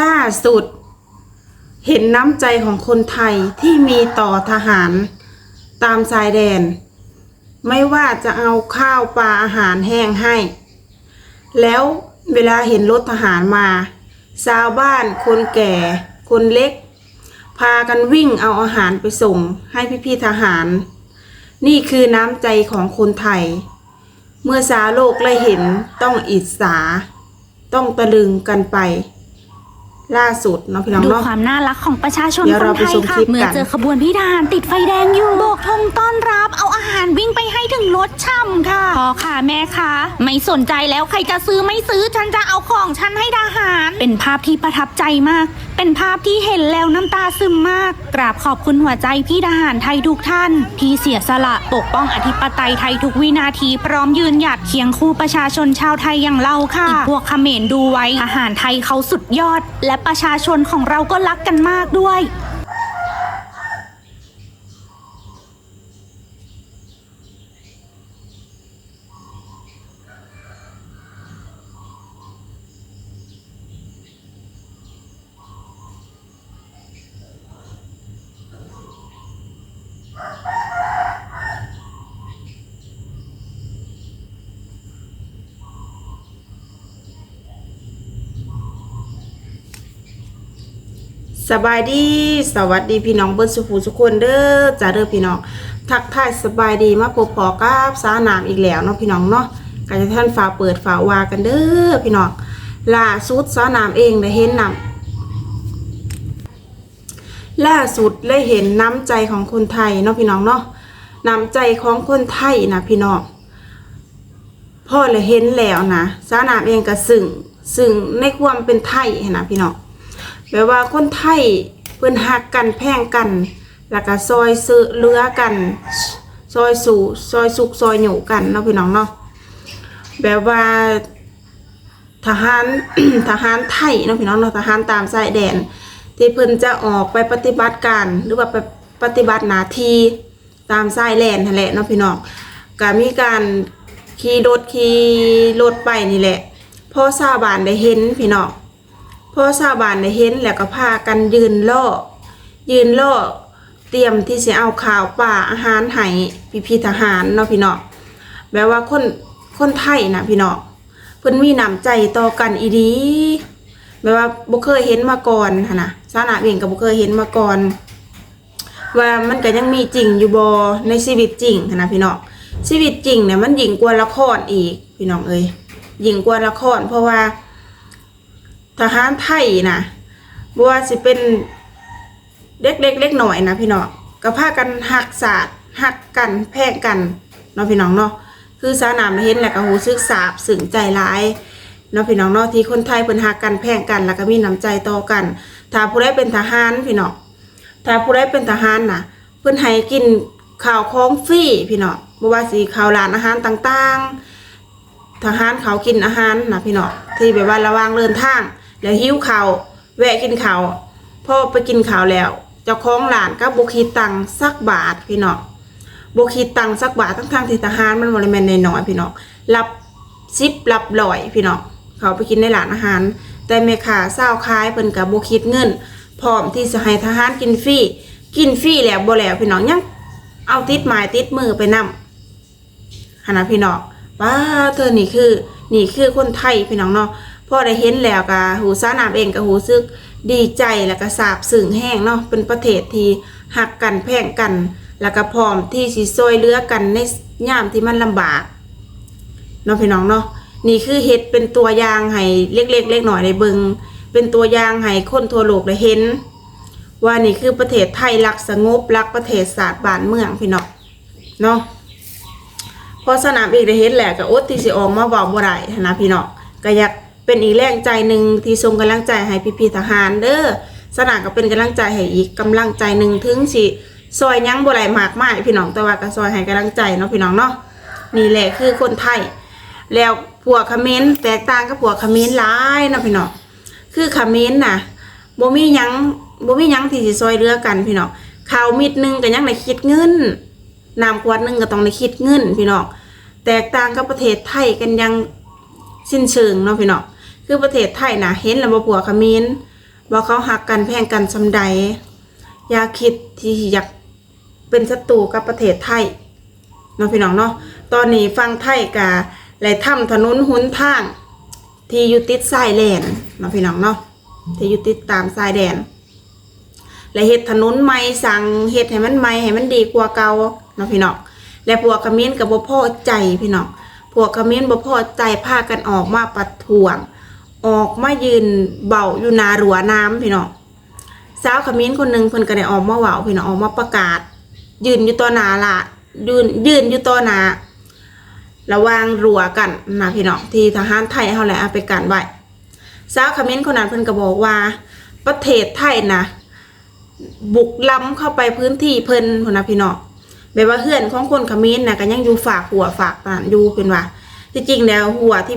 ล่าสุด เห็นน้ำใจของคนไทยที่มีต่อทหารตามชายแดน ไม่ว่าจะเอาข้าวปลาอาหารแห้งให้ แล้วเวลาเห็นรถทหารมาชาวบ้านคนแก่ คนเล็ก พากันวิ่งเอาอาหารไปส่งให้พี่ๆทหาร นี่คือน้ำใจของคนไทย เมื่อสาวโลกได้เห็นต้องอิจฉาต้องตะลึงกันไป ล่าสุดเนาะพี่น้องดูเนาะ ความน่ารักของประชาชนเดี๋ยวคนเราไทไปยชมค่ะคลิปกัน เมื่อเจอขบวนพี่ทหารติดไฟแดงอยู่โบกธงต้อนรับเอาอาหารวิ่งไปให้ถึงรถช่ำค่ะพ่อค่ะแม่ค่ะ ไม่สนใจแล้วใครจะซื้อไม่ซื้อฉันจะเอาของฉันให้ทหาร เป็นภาพที่ประทับใจมากเป็นภาพที่เห็นแล้วน้ำตาซึมมาก กราบขอบคุณหัวใจพี่ทหารไทยทุกท่าน ที่เสียสละปกป้องอธิปไตยไทยทุกวินาที พร้อมยืนหยัดเคียงคู่ประชาชนชาวไทยอย่างเราค่ะอีกพวกเขมรดูไว้ทหารไทยเขาสุดยอด และประชาชนของเราก็รักกันมากด้วย สบายดีสวัสดีพี่น้องเบิ้สุภูสุกคนเด้อจ้าเด้อพี่น้อง ทักทายสบายดีมาพบปอกับสาหนามอีกแล้วเนาะพี่น้องเนาะก็จะท่านฝาเปิดฝาวากันเด้อพี่น้องล่าสุดสาหนามเองได้เห็นนำล่าสุดได้เห็นน้ำใจของคนไทยเนาะพี่น้องเนาะน้ำใจของคนไทยนะพี่น้องพ่อเลยเห็นแล้วนะสาหนามเองก็ซึ่งซึ่งในความเป็นไทยนะพี่น้อง แปลว่าคนไทยเพิ่นฮักกันแพงกัน แล้วก็ซอยซื้อเรือกัน ซอยสู่ซอยสุกซอยหยูกันเนาะพี่น้องเนาะแบบว่าทหารทหารไทยเนาะพี่น้องเนาะทหารตามชายแดน ที่เพิ่นจะออกไปปฏิบัติการหรือว่าไปปฏิบัติหน้าที่ตามชายแดนนั่นแหละเนาะพี่น้องก็มีการขี่รถขี่รถไปนี่แหละพ่อชาบ้านได้เห็นพี่น้อง พอชาวบ้านได้เห็นแล้วก็พากันยืนล่อยืนล่อเตรียมที่จะเอาข่าวป่าอาหารให้พี่พี่ทหารเนาะพี่น้องแบบว่าคนคนไทยนะพี่น้องเพิ่นมีน้ำใจต่อกันอีดีแบบว่าบ่เคยเห็นมาก่อนหั่นน่ะสานะเองก็บ่เคยเห็นมาก่อน ว่ามันก็ยังมีจริงอยู่บ่ในชีวิตจริงหั้นนะพี่น้องชีวิตจริงเนี่ยมันยิ่งกว่าละครอีกพี่น้องเอ้ยยิ่งกว่าละครเพราะว่า ทหารไทยนะบ่ว่าสิเป็นเด็กเล็กเล็กหน่อยนะพี่น้องก็พากันหักศาสตร์หักกันแพงกันเนาะพี่น้องเนาะคือสานามเห็นแหล้วก็หูซึกสาบสึงใจร้ายเนาะพี่น้องเนาะที่คนไทยเพิ่นหักกันแพงกัน แล้วก็มีน้ำใจต่อกันถ้าผู้ใดเป็นทหารพี่น้องถ้าผู้ใดเป็นทหารนะเพิ่นให้กินข้าวของฟรีพี่น้องบ่ว่าสิข้าวร้านอาหารต่างๆ ทหารเขากินอาหารนะพี่น้องที่แบบว่าระว่างเดินทาง แล้วหิ้วข้าวแวะกินข้าวพอไปกินข้าวแล้ว เจ้าของร้านก็บุคีตังสักบาทพี่น้องบุคีตังสักบาททั้งๆที่ทหารมันบริเวณน้อยพี่น้องรับซิปรับลอยพี่น้องเขาไปกินในร้านอาหาร แต่แม่ค้าเศร้าวขายเพิ่นกับบุคิดเงิน พร้อมที่จะให้ทหารกินฟรีกินฟรีแล้วบ่แล้วพี่น้องยังเอาติดไม้ติดมือไปนำหนนะพี่น้องป้าเธอนี่คือนี่คือคนไทยพี่น้องเนาะ พอได้เห็นแล้วก็หูซานามเองก็หูซึกดีใจแล้วก็ซาบซึ้งแห้งเนาะเป็นประเทศที่หักกันแพ่งกัน แล้วก็พร้อมที่สิช่วยเลือกันในยามที่มันลำบากเนาะพี่น้องเนาะนี่คือเฮ็ดเป็นตัวอย่างให้เล็กๆเล็กหน่อยในเบิงเป็นตัวอย่างให้คนทั่วโลกได้เห็น ว่านี่คือประเทศไทยรักสงบรักประเทศศาสตร์บ้านเมืองพี่น้องเนาะพอสนามอีกได้เห็นแหละก็อดที่สิออกมาเว้าบ่ได้หั้นนะพี่น้องก็อยาก เป็นอีกแรงใจหนึ่งที่ส่งกำลังใจให้พี่ๆทหารเด้อสนามก็เป็นกำลังใจให้อีกกำลังใจหนึ่งถึงสิซอยยังบ่ได้มากมายพี่น้องแต่ว่าก็ซอยให้กำลังใจเนาะพี่น้องเนาะนี่แหละคือคนไทย แล้วพวกเขมรแตกต่างกับพวกเขมรหลายเนาะพี่น้องคือเขมรน่ะบ่มียังบ่มียังที่สิซอยเรือกันพี่น้องขาวมิดหนึงก็ยังได้คิดเงินน้ำขวดหนึ่งก็ต้องได้คิดเงินพี่น้องแตกต่างกับประเทศไทยกันยังสิ้นเชิงเนาะพี่น้อง คือประเทศไทยนะเห็นแล้วบ่ผัวขมิ้นว่าเขาหักกันแพงกันสำใดอย่าคิดที่อยากเป็นศัตรูกับประเทศไทยเนาะพี่น้องเนาะตอนนี้ฟังไทยกะไหลทำถนนหุนทาง ที่อยู่ติดชายแดนเนาะพี่น้องเนาะที่อยู่ติดตามชายแดนและเฮ็ดถนนใหม่สั่งเฮ็ดให้มันใหม่ให้มันดีกว่าเก่าเนาะพี่น้องและพวกขมิ้นกับบ่พอใจพี่น้องพวกขมิ้นบ่พอใจพากันออกมาประท้วง ออกมายืนเบาอยู่นารัวน้ำพี่น้องสาวขมิ้นคนหนึ่งเพิ่นก็ได้ออกมาเว้าพี่น้องออกมาประกาศ ยืนอยู่ต่อหน้าละยืนยืนอยู่ต่อหน้าระวางรัวกันนะพี่น้องที่ทหารไทยเฮาแหละเอาไปกันไว้สาวขมิ้นคนนั้นเพิ่นก็บอกว่า ประเทศไทยนะบุกล้ำเข้าไปพื้นที่เพิ่นพุ่นนะพี่น้องแบบว่าเฮือนของคนขมิ้นนะก็ยังอยู่ฝากหัวฝากนั่นอยู่เป็นว่าที่จริงแล้วหัวที่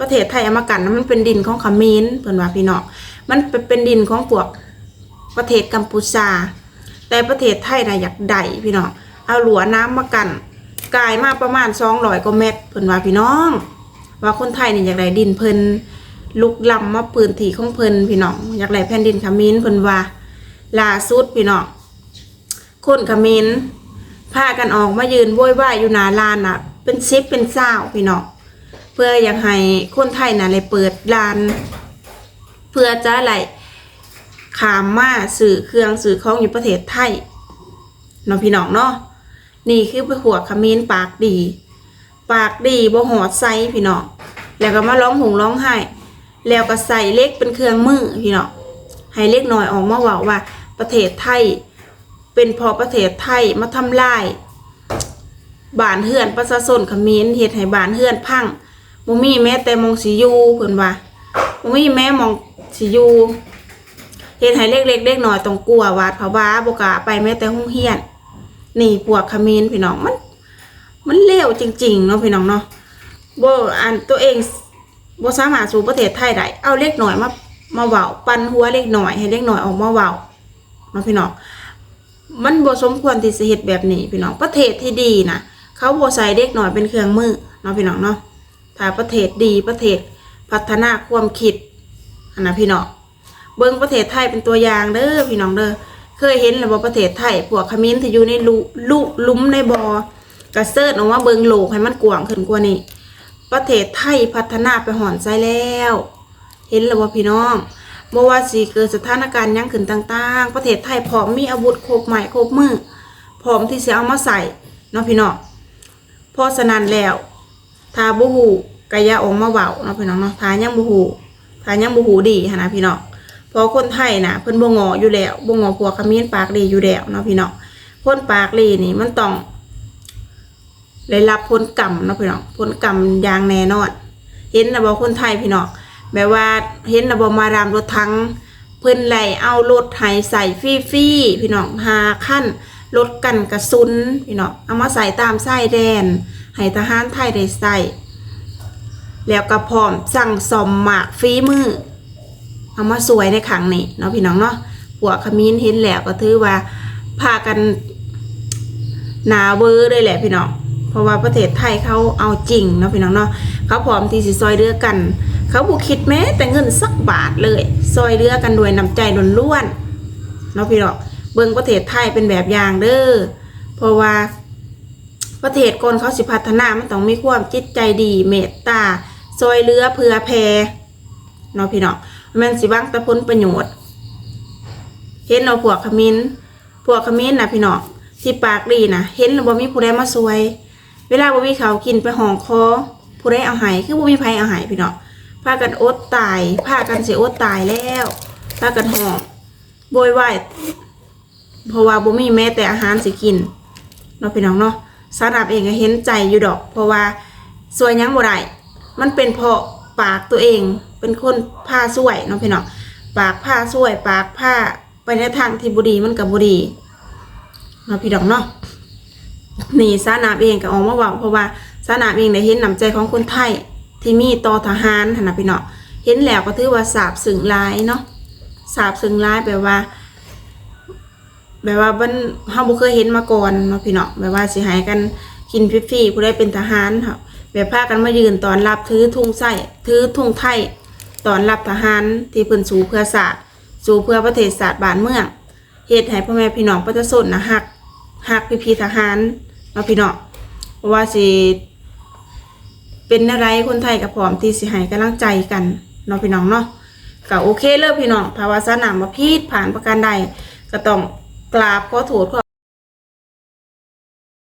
ประเทศไทยเอามากันนะมันเป็นดินของขมิ้นเพิ่นว่าพี่น้องมันเป็นดินของพวกประเทศกัมพูชา แต่ประเทศไทยน่ะอยากได้พี่น้องเอาหลัวน้ำมากันกลายมาประมาณ200กว่าเมตรเพิ่นว่าพี่น้อง ว่าคนไทยนี่อยากได้ดินเพิ่นลุกล้ำมาพื้นที่ของเพิ่นพี่น้องอยากได้แผ่นดินขมิ้นเพิ่นว่าล่าสุดพี่น้องคนขมิ้นพากันออกมายืนโวยวายอยู่หน้าลานน่ะ เป็นซิปเป็นเศร้าพี่น้อง เพื่ออยากให้คนไทยน่ะเลยเปิดลาน เพื่อจะอะไหลขามมาสื่อเครื่องสื่อของอยู่ประเทศไทยเนาะพี่น้องเนาะนี่คือไปหัวขมินปากดี ปากดีบ่หอดไซพี่น้องแล้วก็มาร้องหงร้องไห้ แล้วก็ใส่เล็กเป็นเครื่องมือพี่น้องให้เล็กน้อยออกมาเว่าว่า ประเทศไทย เป็นพอประเทศไทยมาทำลายบานเฮือนประชาชนขมรเฮ็ดให้บานเฮือนพัง บ่มีแม้แต่มองสิอยู่เพิ่นว่าบ่มีแม้มองสิอยู่เฮ็ดให้เล็กๆเล็กน้อยต้องกลัววาดผวาบ่กล้าไปแม้แต่โรงเรียน นี่พวกขมรพี่น้องมัน มันเลวจริง ๆ เนาะพี่น้องเนาะบ่อันตัวเองบ่สามารถสู่ประเทศไทยได้เอาเล็กหน้อยมามาเว้าปันหัวเล็กหน่อยให้เล็กหน่อยออกมาเว้าเนาะพี่น้องมันบ่สมควรที่จะเฮ็ดแบบนี้พี่น้องประเทศที่ดีนะเขาบ่ใส่เด็กหน่อยเป็นเครื่องมือเนาะพี่น้องเนาะ ถ้าประเทศดีประเทศพัฒนาความคิดอันนะพี่น้องเบิ่งประเทศไทยเป็นตัวอย่างเด้อพี่น้องเด้อเคยเห็นแล้วบ่ประเทศไทยพวกขมิ้นที่อยู่ในลุลุลุมในบ่อกระเซิร์ชออกมาเบิ่งโลกให้มันกว้างขึ้นกว่านี้ประเทศไทยพัฒนาไปหอนใจแล้ว เห็นแล้วว่าพี่น้องบ่ว่าสิเกิดสถานการณ์ยังขึ้นต่าง ๆ ประเทศไทยพร้อมมีอาวุธครบใหม่ครบมือพร้อมที่จะเอามาใส่เนาะพี่น้องพราะฉะนั้นแล้ว ถ้าบ่ฮู้ก็อย่าออกมาเว้าเนาะพี่น้องเนาะถ้ายังบ่ฮู้ถ้ายังบ่ฮู้ดีหันนะพี่น้องพราะคนไทยน่ะเพิ่นบ่งออยู่แล้วบ่งอพวกขมิ้นปากดีอยู่แล้วเนาะพี่น้องคนปากดีนี่มันต้องได้รับผลกรรมเนาะพี่น้องผลกรรมอย่างแน่นอนเห็นนะบอคนไทยพี่น้องแบบว่าเห็นนะบอมารามรถทั้งเพิ่นไหลเอารถไถใส่ฟรี่ๆพี่น้องหาขั้นรถกันกระสุนพี่น้องเอามาใส่ตามไส้แดน ให้ทหารไทยได้ใส่แล้วก็พร้อมสั่งสมหมากฟรีมือเอามาสวยในขังนี่เนาะพี่น้องเนาะหัวขมิ้นเห็นแล้วก็ถือว่าพากันหนาเวอร์เลยแหละพี่น้องเพราะว่าประเทศไทยเขาเอาจริงเนาะพี่น้องเนาะเขาพร้อมที่สิซอยเรือกัน เขาบุคิดแม้แต่เงินสักบาทเลย ซอยเรือกันด้วยน้ำใจล้วนๆเนาะพี่น้องเบิ่งประเทศไทยเป็นแบบอย่างเด้อเพราะว่า ประเทศก่อนเขาสิพัฒนามันต้องมีความจิตใจดีเมตตาซอยเรือเพื่อแพเนาะพี่น้องมันสิบังตะพ้นประโยชน์ เห็นเราพวกขมิ้นพวกขมิ้นนะพี่น้องที่ปากดีนะเห็นแล้วบ่มีผู้ใดมาซวย เวลาบ่มีเขากินไปห้องคอผู้ใดเอาหายคือบ่มีไผเอาหายพี่น้องพากันอดตายพากันเสิอดตายแล้วพากันห้องโวยวายเพราะว่าบ่มีแม้แต่อาหารสิกินเนาะพี่น้องเนาะ สารับเองก็เห็นใจอยู่ดอก เพราะว่าซวยยังบ่ได้มันเป็นเพราะปากตัวเอง เป็นคนพาซวยเนาะพี่น้องปากพาซวย ปากพาไปในทางที่บ่ดีมันก็บ่ดีเนาะพี่ดอกเนาะนี่สานาบเองก็ออกมาว่าเพราะว่าสานาบเองได้เห็นน้ำใจของคนไทยที่มีต่อทหารนนะพี่เนาะเห็นแล้วก็ถือว่าสาบสึงร้ายเนาะสาบสึงร้ายแปลว่า แบบว่ามันเฮาบ่เคยเห็นมาก่อนเนาะพี่เนาะแบบว่าสิให้กันกินฟรีๆผู้ใดเป็นทหารค่ะแบบพากันมายืนตอนรับถือธงไส้ถือธงไทยตอนรับทหารที่เพิ่นสู้เพื่อศาสตร์สู่เพื่อประเทศศาสตร์บ้านเมืองเฮ็ดให้พ่อแม่พี่น้องประชาชนนะฮักฮักพี่พี่ๆทหารเนาะพี่เน้องเพราะว่าสิเป็นอะไรคนไทยกับพร้อมที่สิให้กำลังใจกันเนาะพี่น้องเนาะก็โอเคเลยพี่น้องภาวะสนามมาพีดผ่านประการใดก็ต้อง กราบขอโทษขอ